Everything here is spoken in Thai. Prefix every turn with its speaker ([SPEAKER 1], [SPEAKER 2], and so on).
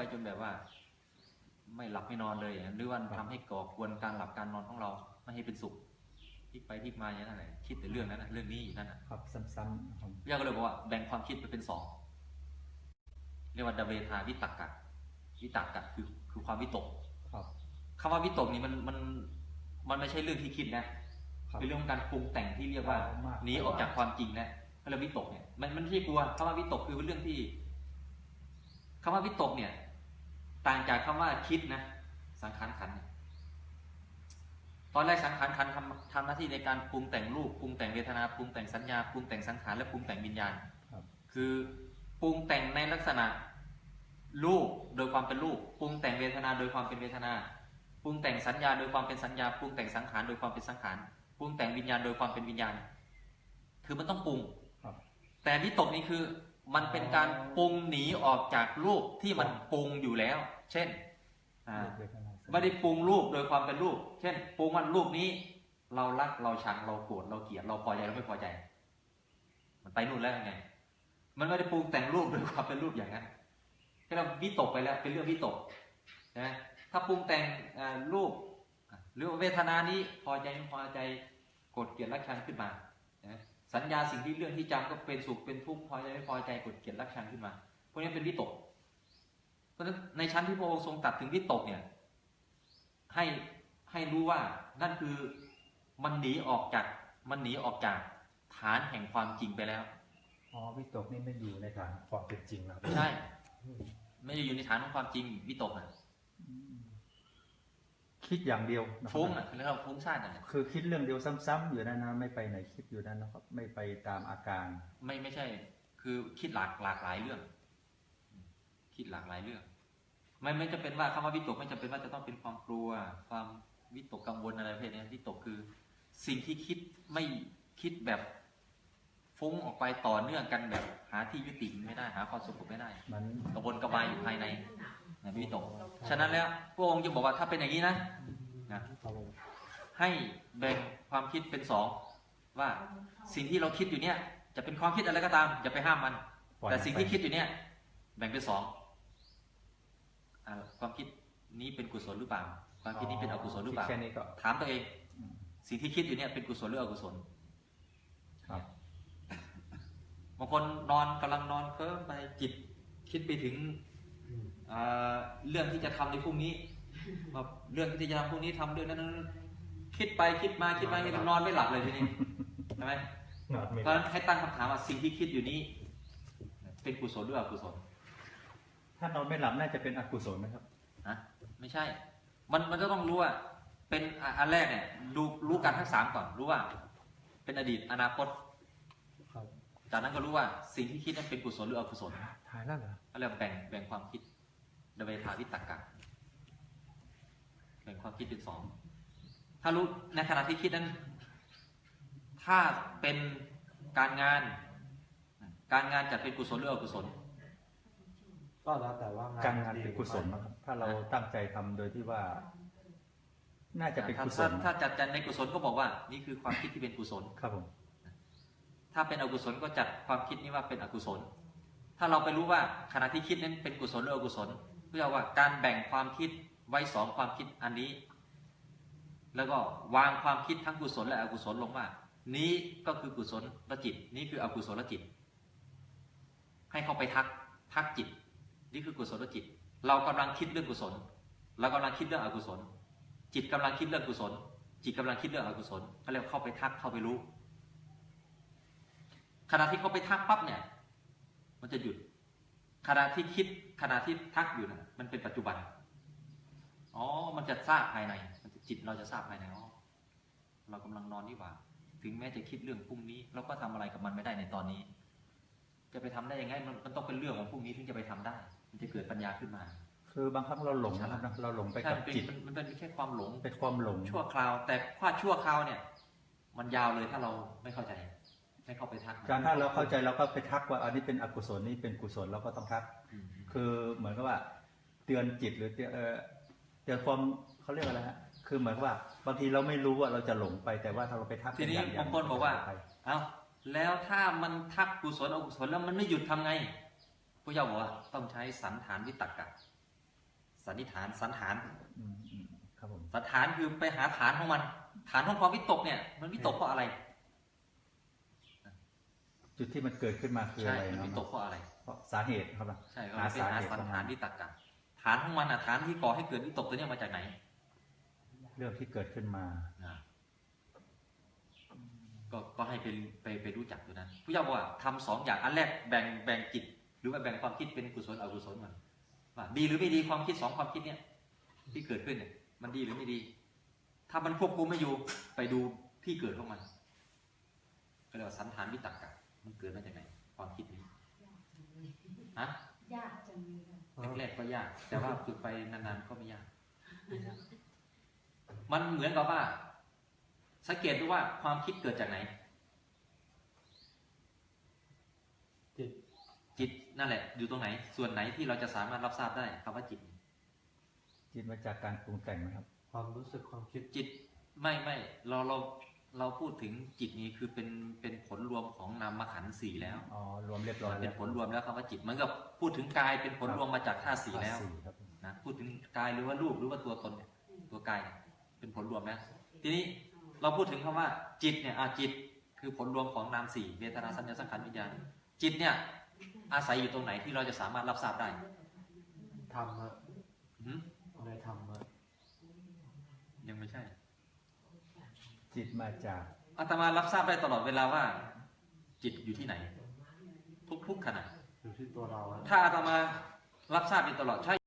[SPEAKER 1] ไปจนแบบว่า ไม่หลับไม่นอนเลยอย่างนั้นหรือว่าทำให้ก่อกวนการหลับการนอนของเราไม่ให้เป็นสุขพลิกไปพลิกมาอย่างนั้นแหละคิดแต่เรื่องนั้นนะเรื่องนี้อยู่นั่นนะครับ
[SPEAKER 2] ซ้ำๆครับ
[SPEAKER 1] ย่าก็เลยบอกว่าแบ่งความคิดไปเป็นสองเรียกว่าดเวทาวิตักกะวิตักกะคือคือความวิตก
[SPEAKER 2] ครับ
[SPEAKER 1] คำว่าวิตกนี่มันมันมันไม่ใช่เรื่องที่คิดนะครับเป็นเรื่องของการปรุงแต่งที่เรียกว่า
[SPEAKER 2] เอามาก
[SPEAKER 1] หนีออกจากความจริงนะก็เลยวิตกเนี่ยมันมันไม่ใช่กลัวคำว่าวิตกคือเป็นเรื่องที่คำว่าวิตกเนี่ย ต่างจากคำว่าคิดนะสังขารขันธ์เนี่ยตอนแรกสังขารขันธ์ทำทำหน้าที่ในการปรุงแต่งรูปปรุงแต่งเวทนาปรุงแต่งสัญญาปรุงแต่งสังขารและปรุงแต่งวิญญาณ
[SPEAKER 2] ครับ
[SPEAKER 1] คือปรุงแต่งในลักษณะรูปโดยความเป็นรูปปรุงแต่งเวทนาโดยความเป็นเวทนาปรุงแต่งสัญญาโดยความเป็นสัญญาปรุงแต่งสังขารโดยความเป็นสังขารปรุงแต่งวิญญาณโดยความเป็นวิญญาณ คือมันต้องปรุง
[SPEAKER 2] ครับ
[SPEAKER 1] แต่วิตกนี้คือ มันเป็นการปรุงหนีออกจากรูปที่มันปรุงอยู่แล้ว เช่นอ่า
[SPEAKER 2] เวทนา
[SPEAKER 1] ไม่ได้ปรุงรูปโดยความเป็นรูป เช่น ปรุงว่ารูปนี้ เรารักเราชังเราโกรธเราเกลียดเราพอใจเราไม่พอใจ มันไปนู่นแล้วไง มันไม่ได้ปรุงแต่งรูปโดยความเป็นรูปอย่างนั้นแค่เราวิตกไปแล้ว เป็นเรื่องวิตกนะถ้าปรุงแต่งเอ่อรูปอะหรือว่าเวทนานี้พอใจไม่พอใจโกรธเกลียดรักชังขึ้นมานะ สัญญาสิ่งที่เรื่องที่จำก็เป็นสุขเป็นทุกข์พอใจไม่พอใจโกรธเกลียดรักชังขึ้นมาพวกนี้เป็นวิตก เพราะฉะนั้นในชั้นที่พระองค์ทรงตรัดถึงวิตกเนี่ย ให้ให้รู้ว่านั่นคือมันหนีออกจากมันหนีออกจากฐานแห่งความจริงไปแล้ว
[SPEAKER 2] อ๋อวิตกนี่ไม่อยู่ในฐานความเป็นจริงแล้ว
[SPEAKER 1] ใช่ ไม่ได้อยู่ในฐานของความจริงวิตกอะ
[SPEAKER 2] อืม คิดอย่างเดียวนะครับ
[SPEAKER 1] ฟุ้งอะแล้วเราฟุ้งซ่านอะ
[SPEAKER 2] คือคิดเรื่องเดียวซ้ำๆอยู่นั่นนะไม่ไปไหนคิดอยู่นั่นนะครับ ไม่ไปตามอาการ
[SPEAKER 1] ไม่ไม่ใช่ คือคิดหลากหลากหลายเรื่อง คิดหลากหลายเรื่อง ไม่ไม่จะเป็นว่าคำว่าวิตกไม่จำเป็นว่าจะต้องเป็นความกลัว ความวิตกกังวลอะไรประเภทนี้วิตกคือ สิ่งที่คิดไม่คิดแบบฟุ้งออกไปต่อเนื่องกันแบบหาที่ยุติไม่ได้หาความสงบไม่ได้
[SPEAKER 2] มัน
[SPEAKER 1] กระวนกระวายอยู่ภายใน นะวิตก ฉะนั้นแล้วพระองค์จึงบอกว่าถ้าเป็นอย่างนี้นะนะให้แบ่งความคิดเป็นสองว่าสิ่งที่เราคิดอยู่เนี่ย จะเป็นความคิดอะไรก็ตามอย่าไปห้ามมัน
[SPEAKER 2] ปล่อย
[SPEAKER 1] แต่สิ่งที่
[SPEAKER 2] มันไป
[SPEAKER 1] คิดอยู่เนี่ย แบ่งเป็นสองอ่าความคิดนี้เป็นกุศลหรือเปล่า ความคิดนี้เป็นอกุศลหรือเปล่า
[SPEAKER 2] คิดแค่นี้ก็
[SPEAKER 1] ถามตัวเอง
[SPEAKER 2] อืม
[SPEAKER 1] สิ่งที่คิดอยู่เนี่ยเป็นกุศลหรืออกุศล
[SPEAKER 2] ครับ
[SPEAKER 1] บางคนนอนกำลังนอนเคลิ้มไปจิตคิดไปถึงอ่า เรื่องที่จะทำในพรุ่งนี้ว่าเรื่องที่จะทำพรุ่งนี้ทำเรื่องนั้นนั้นคิดไปคิดมาคิดมาคิดมานอนไม่หลับเลยทีนี้ใช่ไหม
[SPEAKER 2] นอนไม่
[SPEAKER 1] เพ
[SPEAKER 2] ห
[SPEAKER 1] ราะ
[SPEAKER 2] ลั
[SPEAKER 1] ฉะ
[SPEAKER 2] บ
[SPEAKER 1] นั้นให้ตั้งคำถามว่าสิ่งที่คิดอยู่นี้ เป็นกุศลหรืออกุศล
[SPEAKER 2] ถ้านอนไม่หลับน่าจะเป็นอกุศลนะครับ
[SPEAKER 1] นะไม่ใช่ มันมันจะต้องรู้ว่าเป็นอะอันแรกเนี่ยดูรู้กันทั้งสามก่อนรู้ว่า เป็นอดีตอนาคต
[SPEAKER 2] ครับ
[SPEAKER 1] จากนั้นก็รู้ว่าสิ่งที่คิดนั้นเป็นกุศลหรืออกุศล
[SPEAKER 2] ถ่ายแล้วเหรอ
[SPEAKER 1] ก็เรียกว่าแบ่งแบ่งความคิดดเวทาวิตกะแบ่งความคิดเป็นสองถ้ารู้ในขณะที่คิดนั้น ถ้าเป็นการงาน การงานจะเป็นกุศลหรืออกุศล
[SPEAKER 3] ก็แล้วแต่ว่า
[SPEAKER 2] การงานเป็นกุศลนะครับถ้าเราตั้งใจทำโดยที่ว่า น่าจะเป็น
[SPEAKER 1] ถ้า
[SPEAKER 2] กุศ
[SPEAKER 1] ถ้า
[SPEAKER 2] ล
[SPEAKER 1] ถ้าจัดจัดในกุศลก็บอกว่า นี่คือความคิดที่เป็นกุศล
[SPEAKER 2] ครับผม
[SPEAKER 1] ถ้าเป็นอกุศลก็จัดความคิดนี้ว่าเป็นอกุศล ถ้าเราไปรู้ว่าขณะที่คิดนั้นเป็นกุศลหรืออกุศลเพื่อว่าการแบ่งความคิดไว้สองความคิดอันนี้ แล้วก็วางความคิดทั้งกุศลและอกุศลลงว่า นี้ก็คือกุศลละจิต นี้คืออกุศลละจิต ให้เขาไปทักทักจิต นี่คือกุศลจิต เรากำลังคิดเรื่องกุศลเรากำลังคิดเรื่องอกุศล จิตกำลังคิดเรื่องกุศล จิตกำลังคิดเรื่องอกุศลเขาเรียกเข้าไปทักเข้าไปรู้ ขณะที่เขาไปทักปั๊บเนี่ย มันจะหยุด ขณะที่คิดขณะที่ทักอยู่นะมันเป็นปัจจุบัน อ๋อ มันจะทราบภายใน มันจะจิตเราจะทราบภายในอ๋อเรากำลังนอนนี่หว่า ถึงแม้จะคิดเรื่องพรุ่งนี้ เราก็ทำอะไรกับมันไม่ได้ในตอนนี้ จะไปทำได้ยังไงมันมันต้องเป็นเรื่องของพรุ่งนี้ถึงจะไปทำได้ มันจะเกิดปัญญาขึ้นมา
[SPEAKER 2] คือบางครั้งเราหลงนะครับนะเราหลงไป
[SPEAKER 1] ใช่
[SPEAKER 2] กับ
[SPEAKER 1] มันเป็น
[SPEAKER 2] จิต
[SPEAKER 1] มันมันเป็นแค่ความหลง
[SPEAKER 2] เป็นความหลง
[SPEAKER 1] ชั่วคราว แต่ว่าชั่วคราวเนี่ย มันยาวเลยถ้าเราไม่เข้าใจ ไม่เข้าไปทักมัน
[SPEAKER 2] การถ้าเราเข้าใจเราก็ไปทักว่าอันนี้เป็นอกุศลนี่เป็นกุศลเราก็ต้องทัก
[SPEAKER 1] อืม
[SPEAKER 2] คือเหมือนกับว่า เตือนจิตหรือเตือนเออเตือนความเขาเรียกอะไรฮะคือเหมือนกับว่าบางทีเราไม่รู้ว่าเราจะหลงไปแต่ว่าถ้าเราไปทัก
[SPEAKER 1] ทีนี้
[SPEAKER 2] เป็อย่
[SPEAKER 1] บางคนบอกว่า
[SPEAKER 2] ไป
[SPEAKER 1] เอาแล้วถ้ามันทักกุศลอกุศลแล้วมันไม่หยุดทำไงพระเจ้าบอกว่าต้องใช้สันฐานวิตกกะสันนิษฐานสันฐาน
[SPEAKER 2] อืมอืมครับผม
[SPEAKER 1] สันฐานคือไปหาฐานของมัน ฐานของความวิตกเนี่ย มันวิตกเพราะอะไร
[SPEAKER 2] จุดที่มันเกิดขึ้นมาคือ
[SPEAKER 1] ใช่
[SPEAKER 2] อะไร
[SPEAKER 1] มัน
[SPEAKER 2] เนาะ
[SPEAKER 1] วิตกเพราะอะไร
[SPEAKER 2] เพราะสาเหตุครับล่ะ
[SPEAKER 1] ใช่ก็
[SPEAKER 2] หา
[SPEAKER 1] ไปหา
[SPEAKER 2] สาเหตุ
[SPEAKER 1] สัน
[SPEAKER 2] ของมัน
[SPEAKER 1] ฐานวิตกกันฐานของมันอะฐานที่ก่อให้เกิดวิตกตัวเนี้มาจากไหน
[SPEAKER 2] เรื่องที่เกิดขึ้นมา
[SPEAKER 1] อ่าก็ก็ให้ไปไปไปรู้จักตัวนั้นผู้เจ้าบอกว่าทำสองอย่างอันแรกแบ่งแบ่งจิต หรือว่าแบ่งความคิดเป็นกุศลอกุศลมันว่าดีหรือไม่ดีความคิดสองความคิดเนี่ย ที่เกิดขึ้นเนี่ยมันดีหรือไม่ดี ถ้ามันควบคุมไม่อยู่ไปดูที่เกิดของมันก็เรียกว่าสันฐานวิตกกะ มันเกิดมาจากไหนความคิดนี้ฮะ
[SPEAKER 4] ยากจังเลยค่ะ
[SPEAKER 1] แรกๆก็ยาก แต่ว่าฝึกไปนานๆก็ไม่ยาก มันเหมือนกับว่า สังเกตดูว่าความคิดเกิดจากไหน
[SPEAKER 3] จิต
[SPEAKER 1] จิตนั่นแหละ อยู่ตรงไหน ส่วนไหนที่เราจะสามารถรับทราบได้คำว่าจิต
[SPEAKER 2] จิตมาจากการปรุงแต่งนะครับ
[SPEAKER 3] ความรู้สึกความคิด
[SPEAKER 1] จิต ไม่ไม่เราเรา เราพูดถึงจิตนี้คือเป็นเป็นผลรวมของนามขันธ์สี่แล้ว
[SPEAKER 2] อ๋อรวมเรียบร้อย
[SPEAKER 1] เป็นผลรวมแล้วคำว่าจิตเหมือนกับพูดถึงกายเป็นผลรวมมาจากธาตุสี่แล้ว
[SPEAKER 2] สี่ครับผม
[SPEAKER 1] นะพูดถึงกายหรือว่ารูปหรือว่าตัวตนเนี่ยตัวกายเนี่ยเป็นผลรวมนะทีนี้เราพูดถึงคำว่า จิตเนี่ยอะจิตคือผลรวมของนามสี่เวทนาสัญญาสังขารวิญญาณจิตเนี่ยอาศัยอยู่ตรงไหนที่เราจะสามารถรับทราบได้
[SPEAKER 3] ทำฮะ
[SPEAKER 1] หืม
[SPEAKER 3] ในธรรมฮะ
[SPEAKER 1] ยังไม่ใช่
[SPEAKER 2] จิตมาจาก
[SPEAKER 1] อาตมารับทราบได้ตลอดเวลาว่า จิตอยู่ที่ไหน ทุกๆขณะ
[SPEAKER 3] อยู่ที่ตัวเราฮะ
[SPEAKER 1] ถ้าอาตมารับทราบอยู่ตลอดใช่